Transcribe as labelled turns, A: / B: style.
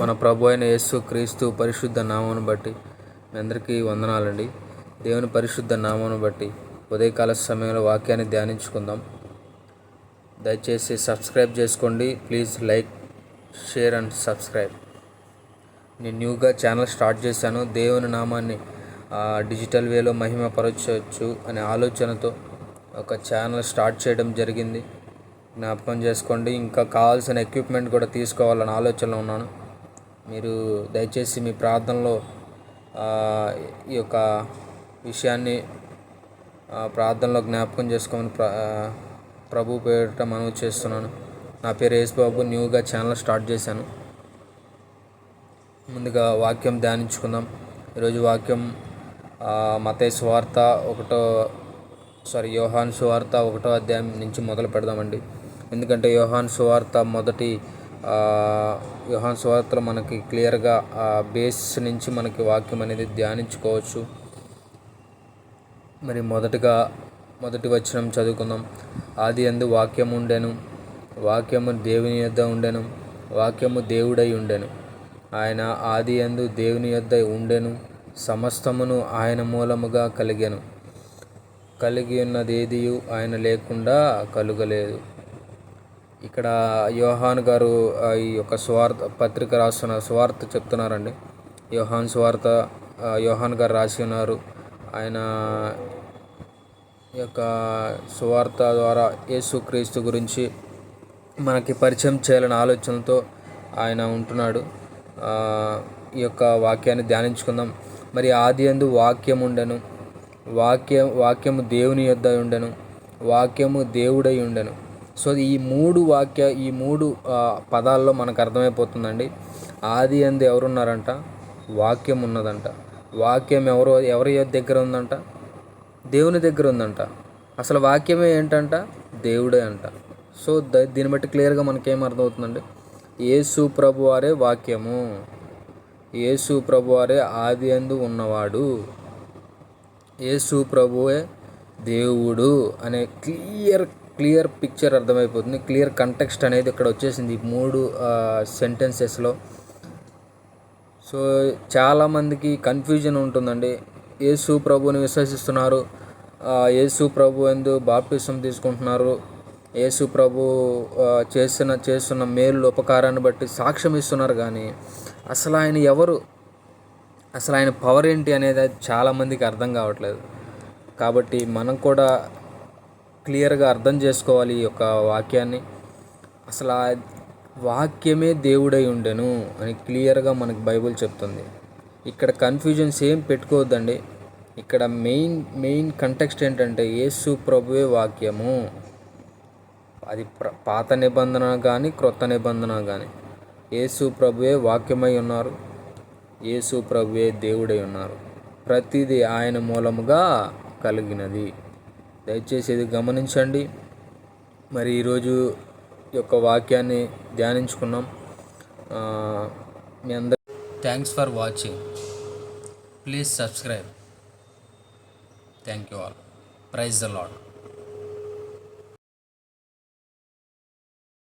A: మన ప్రభు అయిన యేసు క్రీస్తు పరిశుద్ధ నామమును బట్టి మీ అందరికీ వందనాలండి. దేవుని పరిశుద్ధ నామమును బట్టి ఉదయకాల సమయంలో వాక్యాన్ని ధ్యానించుకుందాం. దయచేసి సబ్స్క్రైబ్ చేసుకోండి. Please like share and subscribe. నేను న్యూగా ఛానల్ స్టార్ట్ చేశాను. దేవుని నామాన్ని డిజిటల్ వేలో మహిమపరచవచ్చు అనే ఆలోచనతో ఒక ఛానల్ స్టార్ట్ చేయడం జరిగింది. జ్ఞాపకం చేసుకోండి. ఇంకా కావాల్సిన ఎక్విప్మెంట్ కూడా తీసుకోవాలని ఆలోచనలో ఉన్నాను. మీరు దయచేసి మీ ప్రార్థనలో ఈ యొక్క విషయాన్ని ప్రార్థనలో జ్ఞాపకం చేసుకోమని ప్ర ప్రభు పేరిట మనవి చేస్తున్నాను. నా పేరు యేసు బాబు న్యూగా ఛానల్ స్టార్ట్ చేశాను. ముందుగా వాక్యం ధ్యానించుకుందాం. ఈరోజు వాక్యం మతేసు వార్త ఒకటో సారీ యోహాన్ సువార్త ఒకటో అధ్యాయం నుంచి మొదలు పెడదామండి. ఎందుకంటే యోహాన్ సువార్త మొదటి యోహాన్ సువార్తలు మనకి క్లియర్గా ఆ బేస్ నుంచి మనకి వాక్యం అనేది ధ్యానించుకోవచ్చు. మరి మొదటగా మొదటి వచనం చదువుకుందాం. ఆది అందు వాక్యం ఉండెను వాక్యము దేవుని యొద్ద ఉండెను వాక్యము దేవుడై ఉండెను. ఆయన ఆది అందు దేవుని యొద్ద ఉండెను సమస్తమును ఆయన మూలముగా కలిగెను. కలిగి ఉన్నదేదియు ఆయన లేకుండా కలుగలేదు. ఇక్కడ యోహాన్ గారు ఈ యొక్క స్వార్థ పత్రిక రాస్తున్న స్వార్థ చెప్తున్నారండి. యోహాన్ స్వార్థ యోహాన్ గారు రాసి ఉన్నారు. ఆయన ఈ యొక్క సువార్త ద్వారా యేసుక్రీస్తు గురించి మనకి పరిచయం చేయాలనే ఆలోచనతో ఆయన ఉంటున్నాడు. ఈ యొక్క వాక్యాన్ని ధ్యానించుకుందాం. మరి ఆది ఎందు వాక్యం ఉండెను వాక్యం వాక్యము దేవుని యొద్ద ఉండెను. వాక్యము దేవుడై ఉండెను. సో ఈ మూడు వాక్య ఈ మూడు పదాల్లో మనకు అర్థమైపోతుందండి. ఆది అందు ఎవరున్నారంట? వాక్యం ఉన్నదంట. వాక్యం ఎవరు ఎవరి దగ్గర ఉందంట? దేవుని దగ్గర ఉందంట. అసలు వాక్యమే ఏంటంట? దేవుడే అంట. సో ద దీన్ని బట్టి క్లియర్గా మనకేం అర్థమవుతుందండి? యేసు ప్రభువారే వాక్యము. యేసు ప్రభువారే ఆది అందు ఉన్నవాడు. యేసు ప్రభువే దేవుడు అనే క్లియర్ క్లియర్ పిక్చర్ అర్థమైపోతుంది. క్లియర్ కంటెక్స్ట్ అనేది ఇక్కడ వచ్చేసింది. మూడు సెంటెన్సెస్లో సో చాలామందికి కన్ఫ్యూజన్ ఉంటుందండి. యేసు ప్రభుని విశ్వసిస్తున్నారు. యేసు ప్రభు ఎందు బాప్టిజం తీసుకుంటున్నారు. యేసు ప్రభు చేసిన చేస్తున్న మేలు ఉపకారాన్ని బట్టి సాక్ష్యం ఇస్తున్నారు కానీ అసలు ఆయన ఎవరు? అసలు ఆయన పవర్ ఏంటి అనేది చాలామందికి అర్థం కావట్లేదు. కాబట్టి మనం కూడా క్లియర్గా అర్థం చేసుకోవాలి ఈ యొక్క వాక్యాన్ని. అసలు ఆ వాక్యమే దేవుడై ఉండెను అని క్లియర్గా మనకు బైబిల్ చెప్తుంది. ఇక్కడ కన్ఫ్యూజన్స్ ఏం పెట్టుకోవద్దండి. ఇక్కడ మెయిన్ మెయిన్ కంటెక్స్ట్ ఏంటంటే యేసు ప్రభువే వాక్యము. అది ప్ర పాత నిబంధన కానీ క్రొత్త నిబంధన కానీ యేసు ప్రభువే వాక్యమై ఉన్నారు. యేసు ప్రభువే దేవుడై ఉన్నారు. ప్రతిదీ ఆయన మూలముగా కలిగినది. దయచేసి ఇది గమనించండి. మరి ఈరోజు యొక్క వాక్యాన్ని ధ్యానించుకున్నాం. మీ అందరి thanks for watching. Please subscribe. Thank you all. Praise the lord